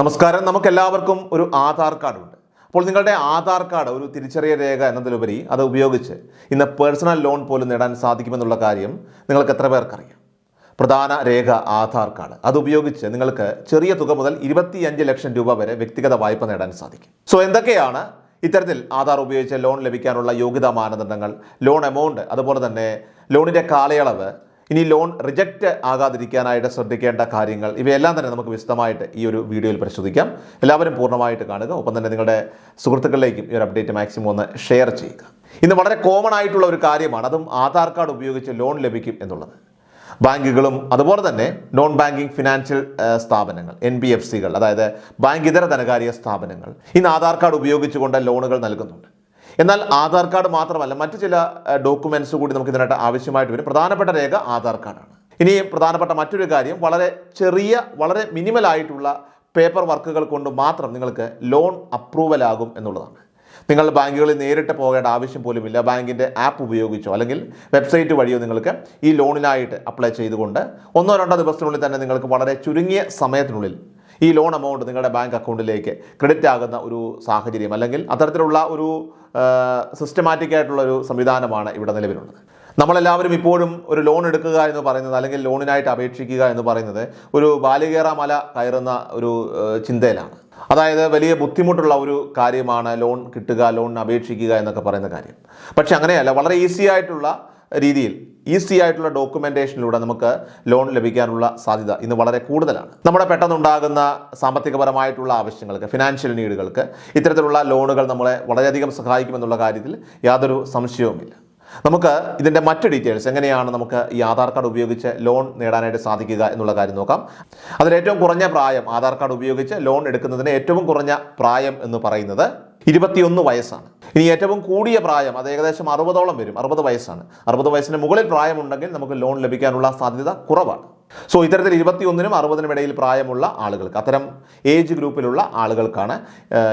നമസ്കാരം. നമുക്ക് എല്ലാവർക്കും ഒരു ആധാർ കാർഡുണ്ട്. അപ്പോൾ നിങ്ങളുടെ ആധാർ കാർഡ് ഒരു തിരിച്ചറിയ രേഖ എന്നതിലുപരി അത് ഉപയോഗിച്ച് ഇന്ന് പേഴ്സണൽ ലോൺ പോലും നേടാൻ സാധിക്കുമെന്നുള്ള കാര്യം നിങ്ങൾക്ക് എത്ര പേർക്കറിയാം? പ്രധാന രേഖ ആധാർ കാർഡ്. അത് ഉപയോഗിച്ച് നിങ്ങൾക്ക് ചെറിയ തുക മുതൽ ഇരുപത്തിയഞ്ച് ലക്ഷം രൂപ വരെ വ്യക്തിഗത വായ്പ നേടാൻ സാധിക്കും. സോ എന്തൊക്കെയാണ് ഇത്തരത്തിൽ ആധാർ ഉപയോഗിച്ച് ലോൺ ലഭിക്കാനുള്ള യോഗ്യതാ മാനദണ്ഡങ്ങൾ? ലോൺ എമൗണ്ട് അതുപോലെ തന്നെ ലോണിന്റെ കാലയളവ് ഇനി ലോൺ റിജക്റ്റ് ആകാതിരിക്കാനായിട്ട് ശ്രദ്ധിക്കേണ്ട കാര്യങ്ങൾ ഇവയെല്ലാം തന്നെ നമുക്ക് വിശദമായിട്ട് ഈ ഒരു വീഡിയോയിൽ പരിശോധിക്കാം. എല്ലാവരും പൂർണമായിട്ട് കാണുക. ഒപ്പം തന്നെ നിങ്ങളുടെ സുഹൃത്തുക്കളിലേക്കും ഈ ഒരു അപ്ഡേറ്റ് മാക്സിമം ഒന്ന് ഷെയർ ചെയ്യുക. ഇന്ന് വളരെ കോമൺ ആയിട്ടുള്ള ഒരു കാര്യമാണ് അതും ആധാർ കാർഡ് ഉപയോഗിച്ച് ലോൺ ലഭിക്കും എന്നുള്ളത്. ബാങ്കുകളും അതുപോലെ തന്നെ നോൺ ബാങ്കിങ് ഫിനാൻഷ്യൽ സ്ഥാപനങ്ങൾ എൻ ബി എഫ് സികൾ അതായത് ബാങ്ക് ഇതര ധനകാര്യ സ്ഥാപനങ്ങൾ ഇന്ന് ആധാർ കാർഡ് ഉപയോഗിച്ചുകൊണ്ട് ലോണുകൾ നൽകുന്നുണ്ട്. എന്നാൽ ആധാർ കാർഡ് മാത്രമല്ല മറ്റു ചില ഡോക്യുമെന്റ്സ് കൂടി നമുക്ക് ഇതിനായിട്ട് ആവശ്യമായിട്ട് വരും. പ്രധാനപ്പെട്ട രേഖ ആധാർ കാർഡാണ്. ഇനി പ്രധാനപ്പെട്ട മറ്റൊരു കാര്യം വളരെ ചെറിയ വളരെ മിനിമൽ ആയിട്ടുള്ള പേപ്പർ വർക്കുകൾ കൊണ്ട് മാത്രം നിങ്ങൾക്ക് ലോൺ അപ്രൂവൽ ആകും എന്നുള്ളതാണ്. നിങ്ങൾ ബാങ്കുകളിൽ നേരിട്ട് പോകേണ്ട ആവശ്യം പോലുമില്ല. ബാങ്കിന്റെ ആപ്പ് ഉപയോഗിച്ചോ അല്ലെങ്കിൽ വെബ്സൈറ്റ് വഴിയോ നിങ്ങൾക്ക് ഈ ലോണിനായിട്ട് അപ്ലൈ ചെയ്തുകൊണ്ട് ഒന്നോ രണ്ടോ ദിവസത്തിനുള്ളിൽ തന്നെ നിങ്ങൾക്ക് വളരെ ചുരുങ്ങിയ സമയത്തിനുള്ളിൽ ഈ ലോൺ എമൗണ്ട് നിങ്ങളുടെ ബാങ്ക് അക്കൗണ്ടിലേക്ക് ക്രെഡിറ്റ് ആകുന്ന ഒരു സാഹചര്യം അല്ലെങ്കിൽ അത്തരത്തിലുള്ള ഒരു സിസ്റ്റമാറ്റിക് ആയിട്ടുള്ള ഒരു സംവിധാനമാണ് ഇവിടെ നിലവിലുള്ളത്. നമ്മളെല്ലാവരും ഇപ്പോഴും ഒരു ലോൺ എടുക്കുക എന്ന് പറയുന്നത് അല്ലെങ്കിൽ ലോണിനായിട്ട് അപേക്ഷിക്കുക എന്ന് പറയുന്നത് ഒരു ബാലികേറ മല കയറുന്ന ഒരു ചിന്തയിലാണ്. അതായത് വലിയ ബുദ്ധിമുട്ടുള്ള ഒരു കാര്യമാണ് ലോൺ കിട്ടുക ലോണിന് അപേക്ഷിക്കുക എന്നൊക്കെ പറയുന്ന കാര്യം. പക്ഷെ അങ്ങനെയല്ല വളരെ ഈസി ആയിട്ടുള്ള രീതിയിൽ ഈസി ആയിട്ടുള്ള ഡോക്യുമെന്റേഷനിലൂടെ നമുക്ക് ലോൺ ലഭിക്കാനുള്ള സാധ്യത ഇന്ന് വളരെ കൂടുതലാണ്. നമ്മുടെ പെട്ടെന്നുണ്ടാകുന്ന സാമ്പത്തികപരമായിട്ടുള്ള ആവശ്യങ്ങൾക്ക് ഫിനാൻഷ്യൽ നീഡുകൾക്ക് ഇത്തരത്തിലുള്ള ലോണുകൾ നമ്മളെ വളരെയധികം സഹായിക്കുമെന്നുള്ള കാര്യത്തിൽ യാതൊരു സംശയവുമില്ല. നമുക്ക് ഇതിന്റെ മറ്റ് ഡീറ്റെയിൽസ് എങ്ങനെയാണ് നമുക്ക് ഈ ആധാർ കാർഡ് ഉപയോഗിച്ച് ലോൺ നേടാനായിട്ട് സാധിക്കുക എന്നുള്ള കാര്യം നോക്കാം. അതിൽ ഏറ്റവും കുറഞ്ഞ പ്രായം ആധാർ കാർഡ് ഉപയോഗിച്ച് ലോൺ എടുക്കുന്നതിന് ഏറ്റവും കുറഞ്ഞ പ്രായം എന്ന് പറയുന്നത് ഇരുപത്തിയൊന്ന് വയസ്സാണ്. ഇനി ഏറ്റവും കൂടിയ പ്രായം അത് ഏകദേശം അറുപതോളം വരും. അറുപത് വയസ്സാണ്. അറുപത് വയസ്സിന് മുകളിൽ പ്രായമുണ്ടെങ്കിൽ നമുക്ക് ലോൺ ലഭിക്കാനുള്ള സാധ്യത കുറവാണ്. സോ ഇത്തരത്തിൽ ഇരുപത്തിയൊന്നിനും അറുപതിനും ഇടയിൽ പ്രായമുള്ള ആളുകൾക്ക് അത്തരം ഏജ് ഗ്രൂപ്പിലുള്ള ആളുകൾക്കാണ്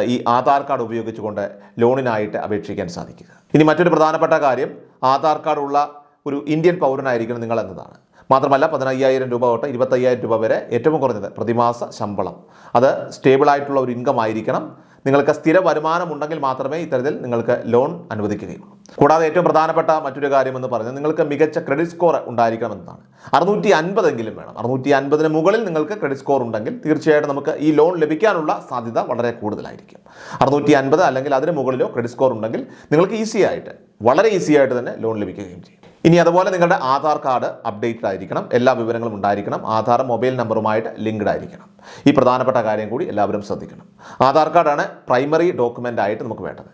ഈ ആധാർ കാർഡ് ഉപയോഗിച്ചുകൊണ്ട് ലോണിനായിട്ട് അപേക്ഷിക്കാൻ സാധിക്കുക. ഇനി മറ്റൊരു പ്രധാനപ്പെട്ട കാര്യം ആധാർ കാർഡുള്ള ഒരു ഇന്ത്യൻ പൗരനായിരിക്കണം നിങ്ങൾ എന്നതാണ്. മാത്രമല്ല പതിനയ്യായിരം രൂപ തൊട്ട് ഇരുപത്തയ്യായിരം രൂപ വരെ ഏറ്റവും കുറഞ്ഞത് പ്രതിമാസ ശമ്പളം. അത് സ്റ്റേബിളായിട്ടുള്ള ഒരു ഇൻകം ആയിരിക്കണം. നിങ്ങൾക്ക് സ്ഥിര വരുമാനം ഉണ്ടെങ്കിൽ മാത്രമേ ഇത്തരത്തിൽ നിങ്ങൾക്ക് ലോൺ അനുവദിക്കുകയുള്ളൂ. കൂടാതെ ഏറ്റവും പ്രധാനപ്പെട്ട മറ്റൊരു കാര്യം എന്ന് പറഞ്ഞാൽ നിങ്ങൾക്ക് മികച്ച ക്രെഡിറ്റ് സ്കോർ ഉണ്ടായിരിക്കണം എന്നതാണ് അറുന്നൂറ്റി അൻപതെങ്കിലും വേണം. അറുന്നൂറ്റി അൻപതിന് മുകളിൽ നിങ്ങൾക്ക് ക്രെഡിറ്റ് സ്കോർ ഉണ്ടെങ്കിൽ തീർച്ചയായിട്ടും നമുക്ക് ഈ ലോൺ ലഭിക്കാനുള്ള സാധ്യത വളരെ കൂടുതലായിരിക്കും. അറുന്നൂറ്റി അൻപത് അല്ലെങ്കിൽ അതിന് മുകളിലോ ക്രെഡിറ്റ് സ്കോർ ഉണ്ടെങ്കിൽ നിങ്ങൾക്ക് ഈസി ആയിട്ട് വളരെ ഈസി ആയിട്ട് തന്നെ ലോൺ ലഭിക്കുകയും ചെയ്യും. ഇനി അതുപോലെ നിങ്ങളുടെ ആധാർ കാർഡ് അപ്ഡേറ്റഡ് ആയിരിക്കണം. എല്ലാ വിവരങ്ങളും ഉണ്ടായിരിക്കണം. ആധാർ മൊബൈൽ നമ്പറുമായിട്ട് ലിങ്ക്ഡ് ആയിരിക്കണം. ഈ പ്രധാനപ്പെട്ട കാര്യം കൂടി എല്ലാവരും ശ്രദ്ധിക്കണം. ആധാർ കാർഡാണ് പ്രൈമറി ഡോക്യുമെന്റ് ആയിട്ട് നമുക്ക് വേണ്ടത്.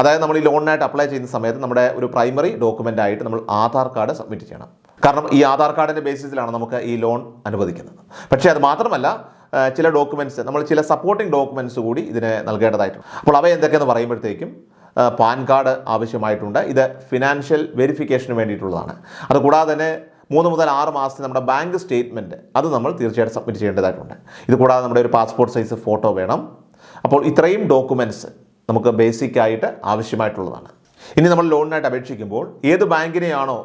അതായത് നമ്മൾ ഈ ലോണിനായിട്ട് അപ്ലൈ ചെയ്യുന്ന സമയത്ത് നമ്മുടെ ഒരു പ്രൈമറി ഡോക്യുമെന്റ് ആയിട്ട് നമ്മൾ ആധാർ കാർഡ് സബ്മിറ്റ് ചെയ്യണം. കാരണം ഈ ആധാർ കാർഡിന്റെ ബേസിസിലാണ് നമുക്ക് ഈ ലോൺ അനുവദിക്കുന്നത്. പക്ഷേ അത് മാത്രമല്ല ചില ഡോക്യുമെന്റ്സ് നമ്മൾ ചില സപ്പോർട്ടിംഗ് ഡോക്യുമെന്റ്സ് കൂടി ഇതിന് നൽകേണ്ടതായിട്ടുണ്ട്. അപ്പോൾ അവ എന്തൊക്കെയെന്ന് പറയുമ്പോഴത്തേക്കും പാൻ കാർഡ് ആവശ്യമായിട്ടുണ്ട്. ഇത് ഫിനാൻഷ്യൽ വെരിഫിക്കേഷന് വേണ്ടിയിട്ടുള്ളതാണ്. അതുകൂടാതെ തന്നെ മൂന്ന് മുതൽ ആറ് മാസത്തെ നമ്മുടെ ബാങ്ക് സ്റ്റേറ്റ്മെന്റ് അത് നമ്മൾ തീർച്ചയായിട്ടും സബ്മിറ്റ് ചെയ്യേണ്ടതായിട്ടുണ്ട്. ഇത് കൂടാതെ നമ്മുടെ ഒരു പാസ്പോർട്ട് സൈസ് ഫോട്ടോ വേണം. അപ്പോൾ ഇത്രയും ഡോക്യുമെന്റ്സ് നമുക്ക് ബേസിക്കായിട്ട് ആവശ്യമായിട്ടുള്ളതാണ്. ഇനി നമ്മൾ ലോണിനായിട്ട് അപേക്ഷിക്കുമ്പോൾ ഏത് ബാങ്കിനെയാണോ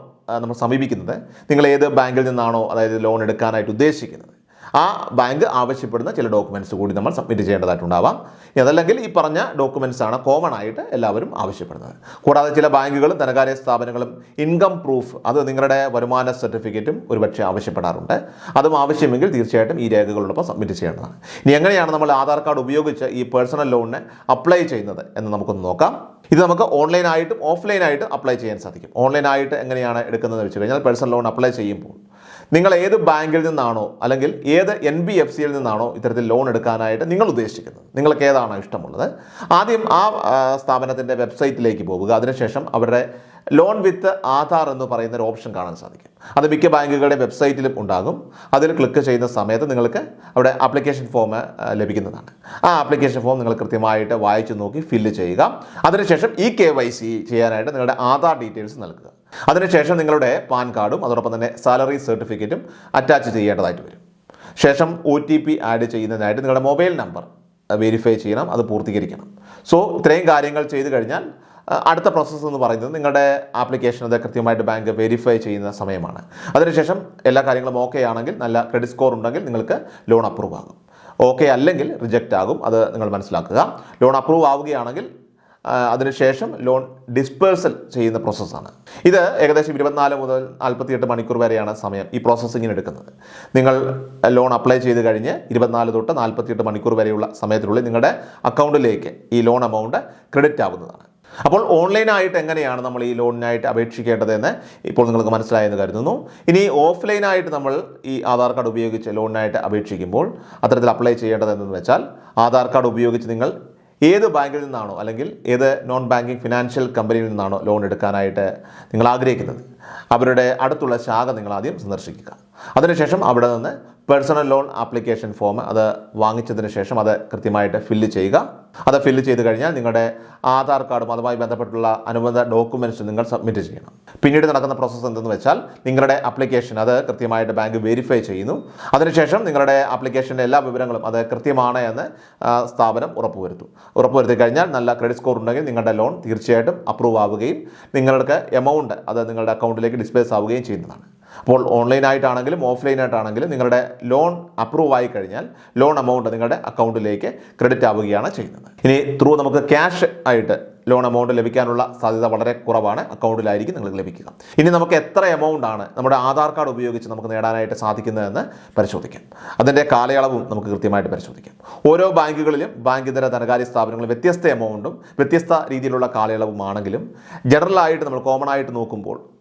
നമ്മൾ സമീപിക്കുന്നത്? നിങ്ങൾ ഏത് ബാങ്കിൽ നിന്നാണോ അതായത് ലോൺ എടുക്കാനായിട്ട് ഉദ്ദേശിക്കുന്നത്? ആ ബാങ്ക് ആവശ്യപ്പെടുന്ന ചില ഡോക്യുമെന്റ്സ് കൂടി നമ്മൾ സബ്മിറ്റ് ചെയ്യേണ്ടതായിട്ടുണ്ടാവാം. അതല്ലെങ്കിൽ ഈ പറഞ്ഞ ഡോക്യുമെന്റ്സ് ആണ് കോമൺ ആയിട്ട് എല്ലാവരും ആവശ്യപ്പെടുന്നത്. കൂടാതെ ചില ബാങ്കുകളും ധനകാര്യ സ്ഥാപനങ്ങളും ഇൻകം പ്രൂഫ് അത് നിങ്ങളുടെ വരുമാന സർട്ടിഫിക്കറ്റും ഒരുപക്ഷെ ആവശ്യപ്പെടാറുണ്ട്. അതും ആവശ്യമെങ്കിൽ തീർച്ചയായിട്ടും ഈ രേഖകളോടൊപ്പം സബ്മിറ്റ് ചെയ്യേണ്ടതാണ്. ഇനി എങ്ങനെയാണ് നമ്മൾ ആധാർ കാർഡ് ഉപയോഗിച്ച് ഈ പേഴ്സണൽ ലോണിന് അപ്ലൈ ചെയ്യുന്നത് എന്ന് നമുക്കൊന്ന് നോക്കാം. ഇത് നമുക്ക് ഓൺലൈനായിട്ടും ഓഫ്ലൈനായിട്ടും അപ്ലൈ ചെയ്യാൻ സാധിക്കും. ഓൺലൈനായിട്ട് എങ്ങനെയാണ് എടുക്കുന്നതെന്ന് വെച്ച് കഴിഞ്ഞാൽ പേഴ്സണൽ ലോൺ അപ്ലൈ ചെയ്യുമ്പോൾ നിങ്ങൾ ഏത് ബാങ്കിൽ നിന്നാണോ അല്ലെങ്കിൽ ഏത് എൻ ബി എഫ് സിയിൽ നിന്നാണോ ഇത്തരത്തിൽ ലോൺ എടുക്കാനായിട്ട് നിങ്ങൾ ഉദ്ദേശിക്കുന്നത്. നിങ്ങൾക്ക് ഏതാണോ ഇഷ്ടമുള്ളത്? ആദ്യം ആ സ്ഥാപനത്തിന്റെ വെബ്സൈറ്റിലേക്ക് പോവുക. അതിനുശേഷം അവരുടെ ലോൺ വിത്ത് ആധാർ എന്ന് പറയുന്ന ഒരു ഓപ്ഷൻ കാണാൻ സാധിക്കും. അത് മിക്ക ബാങ്കുകളുടെ വെബ്സൈറ്റിലും ഉണ്ടാകും. അതിൽ ക്ലിക്ക് ചെയ്യുന്ന സമയത്ത് നിങ്ങൾക്ക് അവിടെ ആപ്ലിക്കേഷൻ ഫോം ലഭിക്കുന്നതാണ്. ആ ആപ്ലിക്കേഷൻ ഫോം നിങ്ങൾ കൃത്യമായിട്ട് വായിച്ചു നോക്കി ഫില്ല് ചെയ്യുക. അതിനുശേഷം ഈ കെ വൈ സി ചെയ്യാനായിട്ട് നിങ്ങളുടെ ആധാർ ഡീറ്റെയിൽസ് നൽകുക. അതിനുശേഷം നിങ്ങളുടെ പാൻ കാർഡും അതോടൊപ്പം തന്നെ സാലറി സർട്ടിഫിക്കറ്റും അറ്റാച്ച് ചെയ്യേണ്ടതായിട്ട് വരും. ശേഷം ഒ ടി പി ആഡ് ചെയ്യുന്നതിനായിട്ട് നിങ്ങളുടെ മൊബൈൽ നമ്പർ വെരിഫൈ ചെയ്യണം അത് പൂർത്തീകരിക്കണം. സോ ഇത്രയും കാര്യങ്ങൾ ചെയ്തു കഴിഞ്ഞാൽ അടുത്ത പ്രോസസ്സ് എന്ന് പറയുന്നത് നിങ്ങളുടെ ആപ്ലിക്കേഷൻ അത് കൃത്യമായിട്ട് ബാങ്ക് വെരിഫൈ ചെയ്യുന്ന സമയമാണ്. അതിനുശേഷം എല്ലാ കാര്യങ്ങളും ഓക്കെ ആണെങ്കിൽ നല്ല ക്രെഡിറ്റ് സ്കോർ ഉണ്ടെങ്കിൽ നിങ്ങൾക്ക് ലോൺ അപ്രൂവ് ആകും. ഓക്കെ അല്ലെങ്കിൽ റിജക്റ്റ് ആകും. അത് നിങ്ങൾ മനസ്സിലാക്കുക. ലോൺ അപ്രൂവ് ആവുകയാണെങ്കിൽ അതിനുശേഷം ലോൺ ഡിസ്പേഴ്സൽ ചെയ്യുന്ന പ്രോസസ്സാണ് ഇത് ഏകദേശം ഇരുപത്തിനാല് മുതൽ നാൽപ്പത്തിയെട്ട് മണിക്കൂർ വരെയാണ് സമയം ഈ പ്രോസസ്സിങ്ങിന് എടുക്കുന്നത്. നിങ്ങൾ ലോൺ അപ്ലൈ ചെയ്ത് കഴിഞ്ഞ് ഇരുപത്തിനാല് തൊട്ട് നാൽപ്പത്തിയെട്ട് മണിക്കൂർ വരെയുള്ള സമയത്തിനുള്ളിൽ നിങ്ങളുടെ അക്കൗണ്ടിലേക്ക് ഈ ലോൺ എമൗണ്ട് ക്രെഡിറ്റ് ആവുന്നതാണ്. അപ്പോൾ ഓൺലൈനായിട്ട് എങ്ങനെയാണ് നമ്മൾ ഈ ലോണിനായിട്ട് അപേക്ഷിക്കേണ്ടതെന്ന് ഇപ്പോൾ നിങ്ങൾക്ക് മനസ്സിലായെന്ന് കരുതുന്നു. ഇനി ഓഫ്ലൈനായിട്ട് നമ്മൾ ഈ ആധാർ കാർഡ് ഉപയോഗിച്ച് ലോണിനായിട്ട് അപേക്ഷിക്കുമ്പോൾ അത്തരത്തിൽ അപ്ലൈ ചെയ്യേണ്ടത് എന്തെന്ന് വെച്ചാൽ ആധാർ കാർഡ് ഉപയോഗിച്ച് നിങ്ങൾ ഏത് ബാങ്കിൽ നിന്നാണോ അല്ലെങ്കിൽ ഏത് നോൺ ബാങ്കിങ് ഫിനാൻഷ്യൽ കമ്പനിയിൽ നിന്നാണോ ലോൺ എടുക്കാനായിട്ട് നിങ്ങൾ ആഗ്രഹിക്കുന്നത്. അവരുടെ അടുത്തുള്ള ശാഖ നിങ്ങൾ ആദ്യം സന്ദർശിക്കുക. അതിനുശേഷം അവിടെ നിന്ന് പേഴ്സണൽ ലോൺ ആപ്ലിക്കേഷൻ ഫോം അത് വാങ്ങിച്ചതിന് ശേഷം അത് കൃത്യമായിട്ട് ഫില്ല് ചെയ്യുക. അത് ഫില്ല് ചെയ്ത് കഴിഞ്ഞാൽ നിങ്ങളുടെ ആധാർ കാർഡും അതുമായി ബന്ധപ്പെട്ടുള്ള അനുബന്ധ ഡോക്യുമെന്റ്സ് നിങ്ങൾ സബ്മിറ്റ് ചെയ്യണം. പിന്നീട് നടക്കുന്ന പ്രോസസ്സ് എന്തെന്ന് വെച്ചാൽ നിങ്ങളുടെ അപ്ലിക്കേഷൻ അത് കൃത്യമായിട്ട് ബാങ്ക് വെരിഫൈ ചെയ്യുന്നു. അതിനുശേഷം നിങ്ങളുടെ ആപ്ലിക്കേഷന്റെ എല്ലാ വിവരങ്ങളും അത് കൃത്യമാണ് എന്ന് സ്ഥാപനം ഉറപ്പുവരുത്തും. ഉറപ്പുവരുത്തി കഴിഞ്ഞാൽ നല്ല ക്രെഡിറ്റ് സ്കോർ ഉണ്ടെങ്കിൽ നിങ്ങളുടെ ലോൺ തീർച്ചയായിട്ടും അപ്രൂവ് ആവുകയും നിങ്ങൾക്ക് എമൗണ്ട് അത് നിങ്ങളുടെ അക്കൗണ്ടിലേക്ക് ഡിസ്പ്ലേസ് ആവുകയും ചെയ്യുന്നതാണ്. അപ്പോൾ ഓൺലൈനായിട്ടാണെങ്കിലും ഓഫ്ലൈനായിട്ടാണെങ്കിലും നിങ്ങളുടെ ലോൺ അപ്രൂവ് ആയി കഴിഞ്ഞാൽ ലോൺ എമൗണ്ട് നിങ്ങളുടെ അക്കൗണ്ടിലേക്ക് ക്രെഡിറ്റ് ആവുകയാണ് ചെയ്യുന്നത്. ഇനി ത്രൂ നമുക്ക് ക്യാഷ് ആയിട്ട് ലോൺ എമൗണ്ട് ലഭിക്കാനുള്ള സാധ്യത വളരെ കുറവാണ്. അക്കൗണ്ടിലായിരിക്കും നിങ്ങൾക്ക് ലഭിക്കുക. ഇനി നമുക്ക് എത്ര എമൗണ്ട് ആണ് നമ്മുടെ ആധാർ കാർഡ് ഉപയോഗിച്ച് നമുക്ക് നേടാനായിട്ട് സാധിക്കുന്നതെന്ന് പരിശോധിക്കാം. അതിന്റെ കാലയളവും നമുക്ക് കൃത്യമായിട്ട് പരിശോധിക്കാം. ഓരോ ബാങ്കുകളിലും ബാങ്ക് ഇതര ധനകാര്യ സ്ഥാപനങ്ങളിൽ വ്യത്യസ്ത എമൗണ്ടും വ്യത്യസ്ത രീതിയിലുള്ള കാലയളവുമാണെങ്കിലും ജനറലായിട്ട് നമ്മൾ കോമൺ ആയിട്ട് നോക്കുമ്പോൾ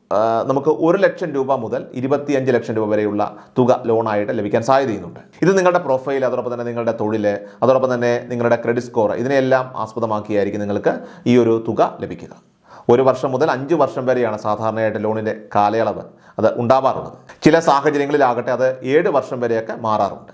നമുക്ക് ഒരു ലക്ഷം രൂപ മുതൽ ഇരുപത്തിയഞ്ച് ലക്ഷം രൂപ വരെയുള്ള തുക ലോണായിട്ട് ലഭിക്കാൻ സാധ്യതയുന്നുണ്ട്. ഇത് നിങ്ങളുടെ പ്രൊഫൈൽ അതോടൊപ്പം തന്നെ നിങ്ങളുടെ തൊഴിൽ അതോടൊപ്പം തന്നെ നിങ്ങളുടെ ക്രെഡിറ്റ് സ്കോർ ഇതിനെല്ലാം ആസ്പദമാക്കിയായിരിക്കും നിങ്ങൾക്ക് ഈ ഒരു തുക ലഭിക്കുക. ഒരു വർഷം മുതൽ അഞ്ച് വർഷം വരെയാണ് സാധാരണയായിട്ട് ലോണിന്റെ കാലയളവ് അത് ഉണ്ടാവാറുള്ളത്. ചില സാഹചര്യങ്ങളിലാകട്ടെ അത് ഏഴ് വർഷം വരെയൊക്കെ മാറാറുണ്ട്.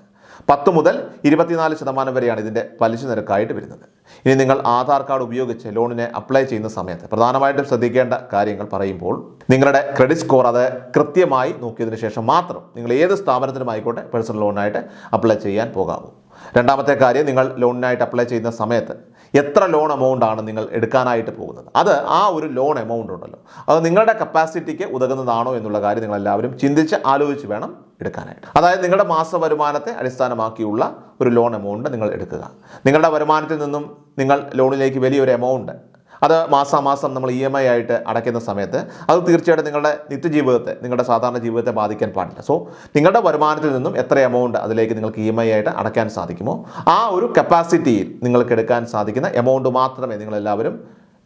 പത്ത് മുതൽ ഇരുപത്തിനാല് ശതമാനം വരെയാണ് ഇതിന്റെ പലിശ നിരക്കായിട്ട് വരുന്നത്. ഇനി നിങ്ങൾ ആധാർ കാർഡ് ഉപയോഗിച്ച് ലോണിനെ അപ്ലൈ ചെയ്യുന്ന സമയത്ത് പ്രധാനമായിട്ടും ശ്രദ്ധിക്കേണ്ട കാര്യങ്ങൾ പറയുമ്പോൾ നിങ്ങളുടെ ക്രെഡിറ്റ് സ്കോർ അത് കൃത്യമായി നോക്കിയതിന് ശേഷം മാത്രം നിങ്ങൾ ഏത് സ്ഥാപനത്തിനും ആയിക്കോട്ടെ പേഴ്സണൽ ലോണിനായിട്ട് അപ്ലൈ ചെയ്യാൻ പോകാവൂ. രണ്ടാമത്തെ കാര്യം നിങ്ങൾ ലോണിനായിട്ട് അപ്ലൈ ചെയ്യുന്ന സമയത്ത് എത്ര ലോൺ എമൗണ്ട് ആണ് നിങ്ങൾ എടുക്കാനായിട്ട് പോകുന്നത്? അത് ആ ഒരു ലോൺ എമൗണ്ട് ഉണ്ടല്ലോ. അത് നിങ്ങളുടെ കപ്പാസിറ്റിക്ക് ഉതകുന്നതാണോ എന്നുള്ള കാര്യം നിങ്ങൾ എല്ലാവരും ചിന്തിച്ച് ആലോചിച്ച് വേണം എടുക്കാനായിട്ട്. അതായത് നിങ്ങളുടെ മാസ വരുമാനത്തെ അടിസ്ഥാനമാക്കിയുള്ള ഒരു ലോൺ എമൗണ്ട് നിങ്ങൾ എടുക്കുക. നിങ്ങളുടെ വരുമാനത്തിൽ നിന്നും നിങ്ങൾ ലോണിലേക്ക് വലിയൊരു എമൗണ്ട് അത് മാസാമാസം നമ്മൾ ഇ എം ഐ ആയിട്ട് അടയ്ക്കുന്ന സമയത്ത് അത് തീർച്ചയായിട്ടും നിങ്ങളുടെ നിത്യജീവിതത്തെ നിങ്ങളുടെ സാധാരണ ജീവിതത്തെ ബാധിക്കാൻ പാടില്ല. സോ നിങ്ങളുടെ വരുമാനത്തിൽ നിന്നും എത്ര എമൗണ്ട് അതിലേക്ക് നിങ്ങൾക്ക് ഇ എം ഐ ആയിട്ട് അടയ്ക്കാൻ സാധിക്കുമോ? ആ ഒരു കപ്പാസിറ്റിയിൽ നിങ്ങൾക്ക് എടുക്കാൻ സാധിക്കുന്ന എമൗണ്ട് മാത്രമേ നിങ്ങളെല്ലാവരും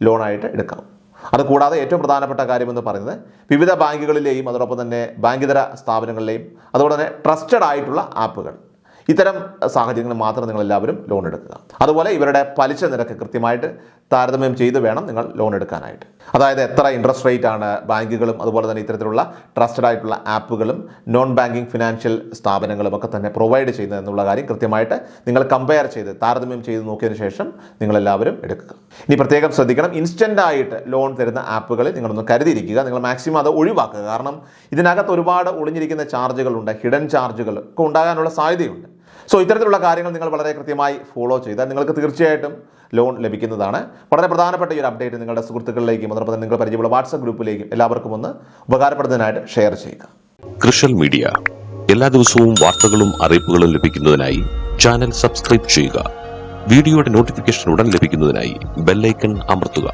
ലോണായിട്ട് എടുക്കാവൂ. അത് കൂടാതെ ഏറ്റവും പ്രധാനപ്പെട്ട കാര്യമെന്ന് പറയുന്നത് വിവിധ ബാങ്കുകളിലെയും അതോടൊപ്പം തന്നെ ബാങ്കിതര സ്ഥാപനങ്ങളിലെയും അതുപോലെ തന്നെ ട്രസ്റ്റഡ് ആയിട്ടുള്ള ആപ്പുകൾ. ഇത്തരം സാഹചര്യങ്ങളിൽ മാത്രം നിങ്ങൾ എല്ലാവരും ലോൺ എടുക്കുക. അതുപോലെ ഇവരുടെ പലിശ നിരക്ക് കൃത്യമായിട്ട് താരതമ്യം ചെയ്ത് വേണം നിങ്ങൾ ലോൺ എടുക്കാനായിട്ട്. അതായത് എത്ര ഇൻട്രസ്റ്റ് റേറ്റ് ആണ് ബാങ്കുകളും അതുപോലെ തന്നെ ഇത്തരത്തിലുള്ള ട്രസ്റ്റഡ് ആയിട്ടുള്ള ആപ്പുകളും നോൺ ബാങ്കിങ് ഫിനാൻഷ്യൽ സ്ഥാപനങ്ങളും ഒക്കെ തന്നെ പ്രൊവൈഡ് ചെയ്യുന്നത് എന്നുള്ള കാര്യം കൃത്യമായിട്ട് നിങ്ങൾ കമ്പയർ ചെയ്ത് താരതമ്യം ചെയ്ത് നോക്കിയതിന് ശേഷം നിങ്ങൾ എല്ലാവരും എടുക്കുക. ഇനി പ്രത്യേകം ശ്രദ്ധിക്കണം ഇൻസ്റ്റന്റ് ആയിട്ട് ലോൺ തരുന്ന ആപ്പുകളിൽ നിങ്ങളൊന്ന് കരുതിയിരിക്കുക നിങ്ങൾ മാക്സിമം അത് ഒഴിവാക്കുക. കാരണം ഇതിനകത്ത് ഒരുപാട് ഒളിഞ്ഞിരിക്കുന്ന ചാർജുകളുണ്ട് ഹിഡൻ ചാർജുകൾ ഒക്കെ ഉണ്ടാകാനുള്ള സാധ്യതയുണ്ട്. സോ ഇത്തരത്തിലുള്ള കാര്യങ്ങൾ നിങ്ങൾ വളരെ കൃത്യമായി ഫോളോ ചെയ്താൽ നിങ്ങൾക്ക് തീർച്ചയായിട്ടും ലോൺ ലഭിക്കുന്നതാണ്. വളരെ പ്രധാനപ്പെട്ട ഈ ഒരു അപ്ഡേറ്റ് നിങ്ങളുടെ സുഹൃത്തുക്കളിലേക്കും അതോടൊപ്പം നിങ്ങൾ പരിചയമുള്ള വാട്സപ്പ് ഗ്രൂപ്പിലേക്കും എല്ലാവർക്കും ഒന്ന് ഉപകാരപ്പെടുന്നതിനായിട്ട് ഷെയർ ചെയ്യുക. കൃഷൽ മീഡിയ എല്ലാ ദിവസവും വാർത്തകളും അറിയിപ്പുകളും ലഭിക്കുന്നതിനായി ചാനൽ സബ്സ്ക്രൈബ് ചെയ്യുക. വീഡിയോയുടെ നോട്ടിഫിക്കേഷൻ ഉടൻ ലഭിക്കുന്നതിനായി ബെല്ലൈക്കൺ അമർത്തുക.